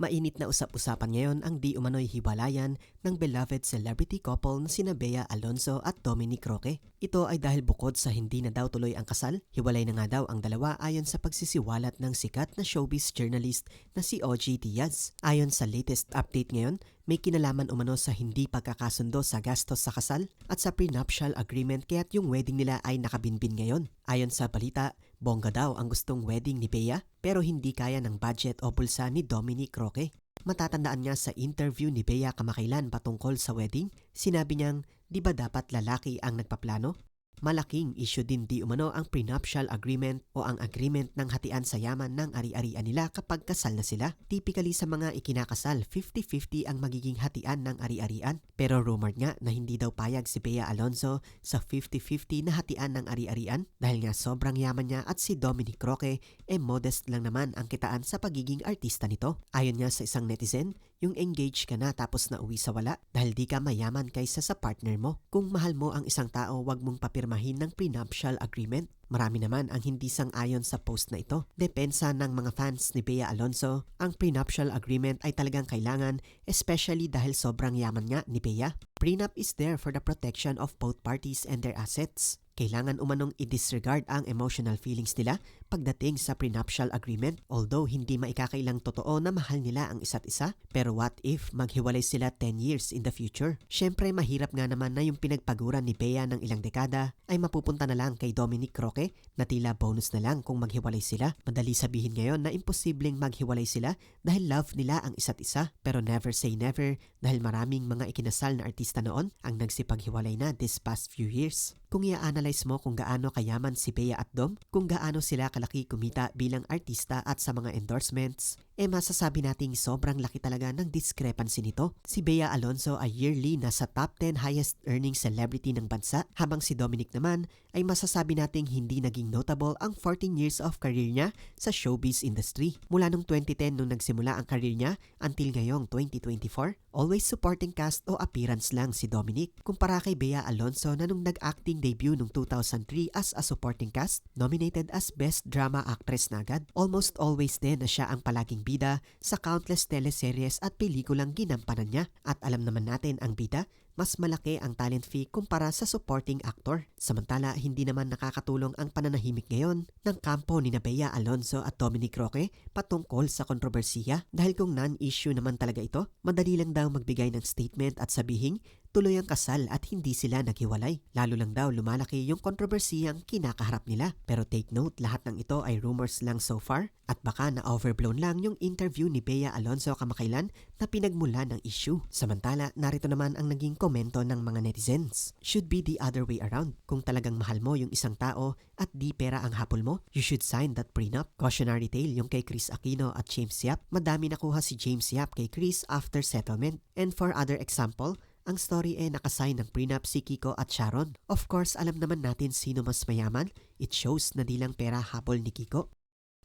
Mainit na usap-usapan ngayon ang di umano'y hiwalayan ng beloved celebrity couple na sina Bea Alonso at Dominic Roque. Ito ay dahil bukod sa hindi na daw tuloy ang kasal, hiwalay na nga daw ang dalawa ayon sa pagsisiwalat ng sikat na showbiz journalist na si OG Diaz. Ayon sa latest update ngayon, may kinalaman umano sa hindi pagkakasundo sa gastos sa kasal at sa prenuptial agreement kaya't yung wedding nila ay nakabinbin ngayon. Ayon sa balita, bongga daw ang gustong wedding ni Bea pero hindi kaya ng budget o bulsa ni Dominic Roque. Matatandaan niya sa interview ni Bea kamakailan patungkol sa wedding, sinabi niyang di ba dapat lalaki ang nagpaplano? Malaking issue din di umano ang prenuptial agreement o ang agreement ng hatian sa yaman ng ari-arian nila kapag kasal na sila. Typically sa mga ikinakasal, 50-50 ang magiging hatian ng ari-arian. Pero rumored nga na hindi daw payag si Bea Alonso sa 50-50 na hatian ng ari-arian dahil nga sobrang yaman niya at si Dominic Roque eh modest lang naman ang kitaan sa pagiging artista nito. Ayon nga sa isang netizen, yung engage ka na tapos na uwi sa wala dahil di ka mayaman kaysa sa partner mo. Kung mahal mo ang isang tao, wag mong papirmahin ng prenuptial agreement. Marami naman ang hindi sang-ayon sa post na ito. Depensa ng mga fans ni Bea Alonso, ang prenuptial agreement ay talagang kailangan especially dahil sobrang yaman nga ni Bea. Prenup is there for the protection of both parties and their assets. Kailangan umanong i-disregard ang emotional feelings nila pagdating sa prenuptial agreement although hindi maikakailang totoo na mahal nila ang isa't isa. Pero what if maghiwalay sila 10 years in the future? Syempre mahirap nga naman na yung pinagpaguran ni Bea ng ilang dekada ay mapupunta na lang kay Dominic Roque na tila bonus na lang kung maghiwalay sila. Madali sabihin ngayon na imposibleng maghiwalay sila dahil love nila ang isa't isa pero never say never dahil maraming mga ikinasal na artista noon ang nagsipaghiwalay na this past few years. Kung i-analyze mo kung gaano kayaman si Bea at Dom, kung gaano sila kalaki kumita bilang artista at sa mga endorsements, eh masasabi nating sobrang laki talaga ng discrepancy nito. Si Bea Alonso ay yearly nasa top 10 highest earning celebrity ng bansa, habang si Dominic naman ay masasabi nating hindi naging notable ang 14 years of career niya sa showbiz industry. Mula nung 2010 nung nagsimula ang career niya until ngayong 2024, always supporting cast o appearance lang si Dominic. Kumpara kay Bea Alonso na nung nag-acting debut noong 2003 as a supporting cast, nominated as Best Drama Actress na agad. Almost always din na siya ang palaging bida sa countless teleseries at pelikulang ginampanan niya. At alam naman natin ang bida, mas malaki ang talent fee kumpara sa supporting actor. Samantala, hindi naman nakakatulong ang pananahimik ngayon ng kampo ni Bea Alonso at Dominic Roque patungkol sa kontrobersiya dahil kung non-issue naman talaga ito, madali lang daw magbigay ng statement at sabihing tuloy ang kasal at hindi sila naghiwalay. Lalo lang daw lumalaki yung kontrobersiyang kinakaharap nila. Pero take note, lahat ng ito ay rumors lang so far at baka na overblown lang yung interview ni Bea Alonso kamakailan na pinagmula ng issue. Samantala, narito naman ang naging komento ng mga netizens. Should be the other way around. Kung talagang mahal mo yung isang tao at di pera ang hapol mo, you should sign that prenup. Cautionary tale yung kay Chris Aquino at James Yap. Madami nakuha si James Yap kay Chris after settlement. And for other example, ang story eh nakasign ng prenup si Kiko at Sharon. Of course, alam naman natin sino mas mayaman. It shows na di lang pera habol ni Kiko.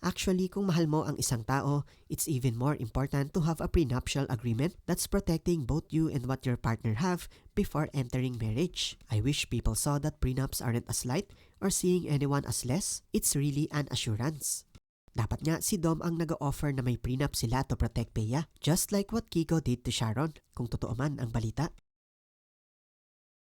Actually, kung mahal mo ang isang tao, it's even more important to have a prenuptial agreement that's protecting both you and what your partner have before entering marriage. I wish people saw that prenups aren't a slight or seeing anyone as less. It's really an assurance. Dapat nga si Dom ang nag-offer na may prenup sila to protect Bea, just like what Kiko did to Sharon, kung totoo man ang balita.